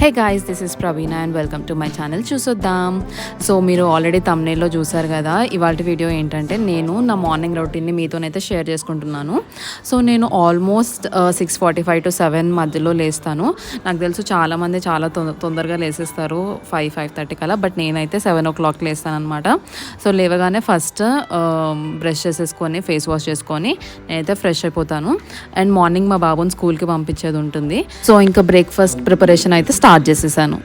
Hey guys this is Praveena and welcome to my channel చూసొద్దాం so మీరు already తమ్నేల్లో చూసారు కదా ఇవాళ వీడియో ఏంటంటే నేను నా మార్నింగ్ రొటీన్ని మీతోనైతే షేర్ చేసుకుంటున్నాను. సో నేను almost six forty five to seven మధ్యలో లేస్తాను. నాకు తెలుసు చాలామంది చాలా తొంద- తొందరగా లేసేస్తారు ఫైవ్ ఫైవ్ థర్టీ కల బట్ నేనైతే సెవెన్ ఓ క్లాక్ లేస్తాను అనమాట సో లేవగానే ఫస్ట్ బ్రష్ um, చేసేసుకొని ఫేస్ వాష్ చేసుకొని నేనైతే ఫ్రెష్ అయిపోతాను. అండ్ మార్నింగ్ మా బాబుని స్కూల్కి పంపించేది ఉంటుంది. సో ఇంకా బ్రేక్ఫాస్ట్ ప్రిపరేషన్ అయితే స్టార్ట్ చేసేసాను.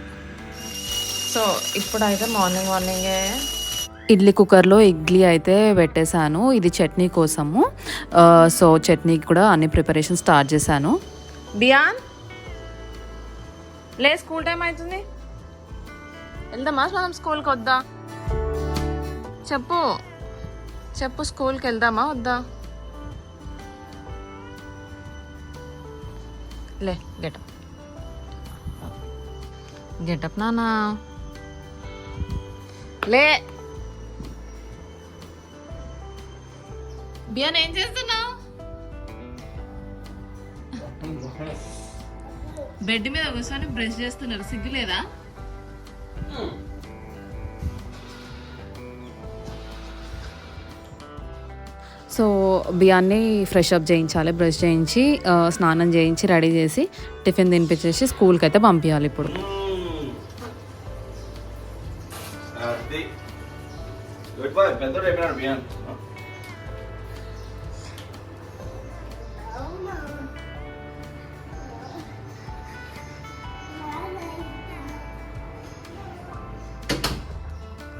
సో ఇప్పుడైతే మార్నింగ్ మార్నింగే ఇడ్లీ కుక్కర్లో ఇడ్లీ అయితే పెట్టేశాను. ఇది చట్నీ కోసము. సో చట్నీకి కూడా అన్ని ప్రిపరేషన్ స్టార్ట్ చేశాను. బియాన్ లే స్కూల్ టైం అవుతుంది. వెళ్దామా? మనం స్కూల్కి వద్దా? చెప్పు. చెప్పు స్కూల్కి వెళ్దామా? వద్దా? లే గెటప్ గెటప్ నానా? లే. బియాన్ ఏం చేస్తున్నావు? బెడ్ మీద కూర్చొని బ్రష్ చేస్తున్నారు. సిగ్గు లేదా? సో బియ్యాన్ని ఫ్రెష్ అప్ చేయించాలి బ్రష్ చేయించి స్నానం చేయించి రెడీ చేసి టిఫిన్ తినిపించేసి స్కూల్కి అయితే పంపించాలి ఇప్పుడు. పెట్టుకో పెద్దోడు అయిపోయినాడు బియ్యం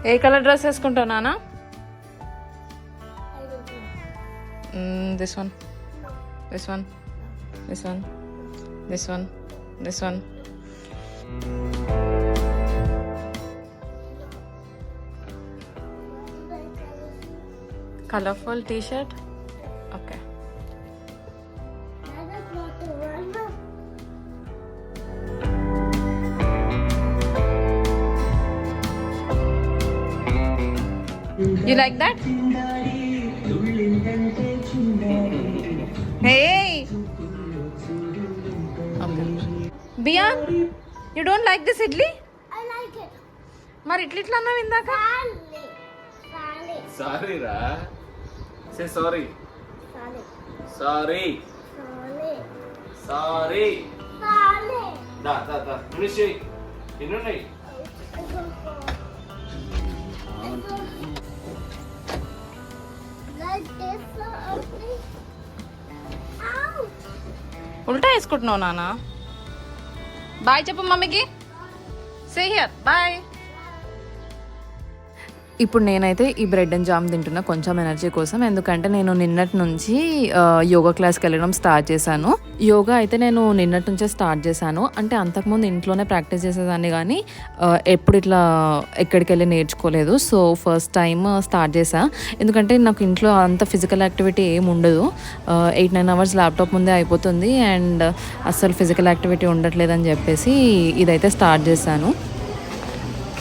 ఏ కలర్ డ్రెస్ వేసుకుంటావు నాన్న this one this one this one this one this one colourful T shirt okay You like that? Hey! Okay. Bian, you don't like this idli? I like it. మరి ఇట్లా ఇట్లా అన్నావు ఇందాక Sally. Say sorry. Sorry. Sorry. దా దా దా finish చేయి ఎన్ని ఉన్నాయి. ఉల్టా వేసుకుంటున్నావు నాన్న బాయ్ చెప్పు మమ్మీకి. సే హియర్ బాయ్ ఇప్పుడు నేనైతే ఈ బ్రెడ్ అండ్ జామ్ తింటున్నా కొంచెం ఎనర్జీ కోసం. ఎందుకంటే నేను నిన్నటి నుంచి యోగా క్లాస్కి వెళ్ళడం స్టార్ట్ చేశాను. యోగా అయితే నేను నిన్నటి నుంచే స్టార్ట్ చేశాను. అంటే అంతకుముందు ఇంట్లోనే ప్రాక్టీస్ చేసేదాన్ని కానీ ఎప్పుడు ఇట్లా ఎక్కడికి వెళ్ళి నేర్చుకోలేదు. సో ఫస్ట్ టైం స్టార్ట్ చేశా. ఎందుకంటే నాకు ఇంట్లో అంత ఫిజికల్ యాక్టివిటీ ఏమి ఉండదు. ఎయిట్ నైన్ అవర్స్ ల్యాప్టాప్ ముందే అయిపోతుంది. అండ్ అస్సలు ఫిజికల్ యాక్టివిటీ ఉండట్లేదని చెప్పేసి ఇదైతే స్టార్ట్ చేశాను.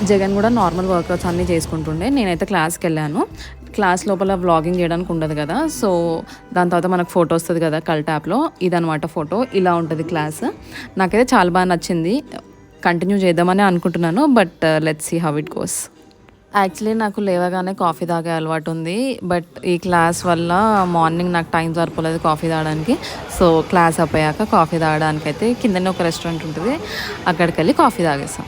జగన్ కూడా నార్మల్ వర్కౌట్స్ అన్నీ చేసుకుంటుండే. నేనైతే క్లాస్కి వెళ్ళాను. క్లాస్ లోపల వ్లాగింగ్ చేయడానికి ఉండదు కదా. సో దాని తర్వాత మనకు ఫోటో వస్తుంది కదా కల్ ట్యాప్లో ఇదనమాట ఫోటో ఇలా ఉంటుంది క్లాస్ నాకైతే చాలా బాగా నచ్చింది. కంటిన్యూ చేద్దామని అనుకుంటున్నాను. But let's see how it goes actually నాకు లేవగానే కాఫీ తాగే అలవాటు ఉంది. బట్ ఈ క్లాస్ వల్ల మార్నింగ్ నాకు టైం సరిపోలేదు కాఫీ తాగడానికి. సో క్లాస్ అయిపోయాక కాఫీ తాగడానికి అయితే కిందనే ఒక రెస్టారెంట్ ఉంటుంది. అక్కడికి వెళ్ళి కాఫీ తాగేసాం.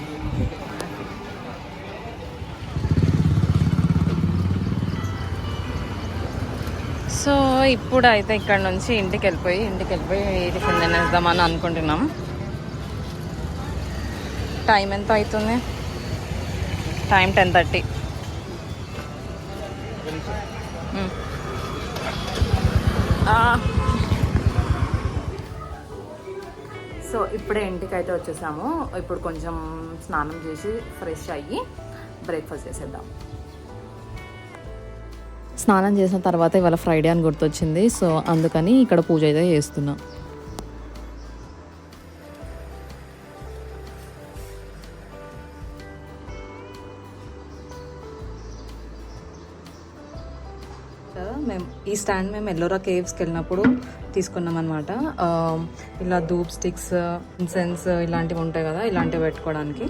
సో ఇప్పుడు అయితే ఇక్కడ నుంచి ఇంటికి వెళ్ళిపోయి ఇంటికి వెళ్ళిపోయి టిఫిన్ తినేద్దామని అనుకుంటున్నాం. టైం ఎంత అవుతుంది? టైం టెన్ థర్టీ సో ఇప్పుడే ఇంటికి అయితే వచ్చేసాము. ఇప్పుడు కొంచెం స్నానం చేసి ఫ్రెష్ అయ్యి బ్రేక్ఫాస్ట్ చేసేద్దాం. స్నానం చేసిన తర్వాత ఇవాళ ఫ్రైడే అని గుర్తొచ్చింది. సో అందుకని ఇక్కడ పూజ అయితే చేస్తున్నాం. మేము ఈ స్టాండ్ మేము ఎల్లోరా కేవ్స్కి వెళ్ళినప్పుడు తీసుకున్నాం అనమాట ఇలా ధూప్ స్టిక్స్ ఇన్సెన్స్ ఇలాంటివి ఉంటాయి కదా ఇలాంటివి పెట్టుకోవడానికి.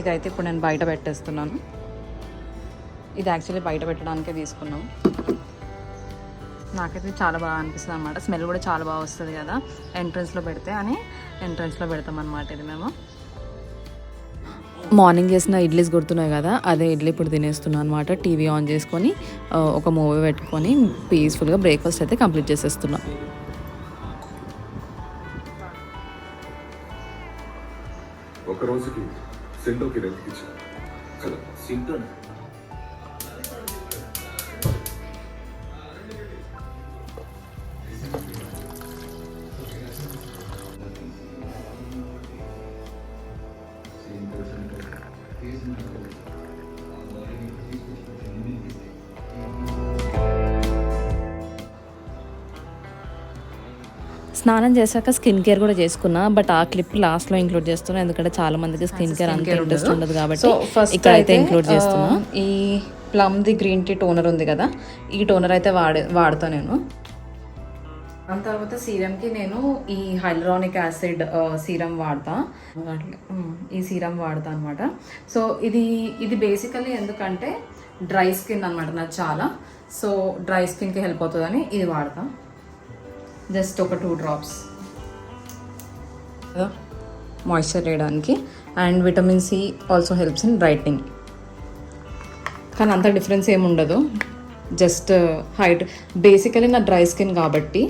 ఇదైతే ఇప్పుడు నేను బయట పెట్టేస్తున్నాను. ఇది యాక్చువల్లీ బయట పెట్టడానికే తీసుకున్నాం. నాకైతే చాలా బాగా అనిపిస్తుంది అనమాట స్మెల్ కూడా చాలా బాగా వస్తుంది కదా ఎంట్రన్స్లో పెడితే అని ఎంట్రన్స్లో పెడతాం అనమాట ఇది మేము. మార్నింగ్ చేసిన ఇడ్లీస్ గుర్తున్నాయి కదా అదే ఇడ్లీ ఇప్పుడు తినేస్తున్నాను అనమాట టీవీ ఆన్ చేసుకొని ఒక మూవీ పెట్టుకొని పీస్ఫుల్గా బ్రేక్ఫాస్ట్ అయితే కంప్లీట్ చేసేస్తున్నాం. ఒక రోజుకి సెంటోకి రెంట్కి ఇచ్చాను కదా సింటోనా స్నానం చేశాక స్కిన్ కేర్ కూడా చేసుకున్నా బట్ ఆ క్లిప్ లాస్ట్లో ఇంక్లూడ్ చేస్తున్నా. ఎందుకంటే చాలా మందికి స్కిన్ కేర్ అంత ఇంట్రెస్ట్ ఉండదు. కాబట్టి ఇక్కడ అయితే ఇంక్లూడ్ చేస్తున్నా. ఈ plum the green tea toner ఉంది కదా ఈ టోనర్ అయితే వాడే వాడతా నేను. దాని తర్వాత సీరంకి నేను ఈ హైలరానిక్ యాసిడ్ సీరం వాడతా. ఈ సీరం వాడతా అనమాట సో ఇది ఇది బేసికలీ ఎందుకంటే డ్రై స్కిన్ అనమాట నాకు చాలా. సో డ్రై స్కిన్కి హెల్ప్ అవుతుందని ఇది వాడతా. జస్ట్ ఒక టూ డ్రాప్స్. మాయిశ్చర్ వేయడానికి. And vitamin C also helps in brightening. కానీ అంత డిఫరెన్స్ ఏమి ఉండదు. Just height. బేసికలీ నా డ్రై స్కిన్ కాబట్టి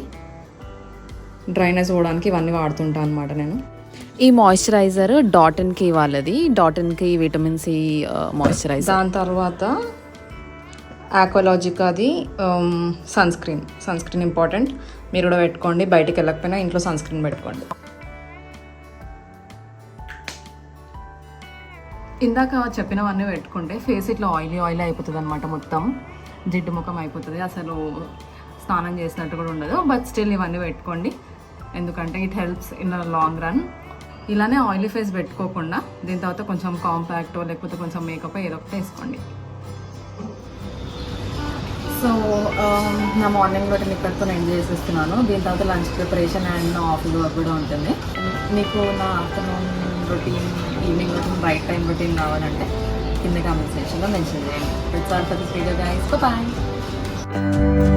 డ్రైనెస్ పోవడానికి ఇవన్నీ వాడుతుంటాను అనమాట నేను. ఈ మాయిశ్చరైజర్ డాటన్కి వాళ్ళది. Dot and Key vitamin C moisturiser. దాని తర్వాత ఆక్వలాజికాది sunscreen sunscreen important మీరు కూడా పెట్టుకోండి. బయటికి వెళ్ళకపోయినా ఇంట్లో సన్ స్క్రీన్ పెట్టుకోండి. ఇందాక చెప్పినవన్నీ పెట్టుకుంటే ఫేస్ ఇట్లా ఆయిలీ ఆయిల్ అయిపోతుంది అనమాట మొత్తం. జిడ్డు ముఖం అయిపోతుంది. అసలు స్నానం చేసినట్టు కూడా ఉండదు. బట్ స్టిల్ ఇవన్నీ పెట్టుకోండి. ఎందుకంటే it helps in long run ఇలానే ఆయిలీ ఫేస్ పెట్టుకోకుండా దీని తర్వాత కొంచెం కాంపాక్ట్ లేకపోతే కొంచెం మేకప్ ఏదో ఒకటి వేసుకోండి. సో um, నా మార్నింగ్ రొటీన్ ఇక్కడితో ఎంజాయ్ చేసేస్తున్నాను. దీని తర్వాత లంచ్ ప్రిపరేషన్ అండ్ నా ఆఫీస్ వర్క్ కూడా ఉంటుంది. మీకు నా afternoon routine evening routine right time routine కావాలంటే కింద కామెంట్ సెక్షన్లో మెన్షన్ చేయండి. It's all for this video guys bye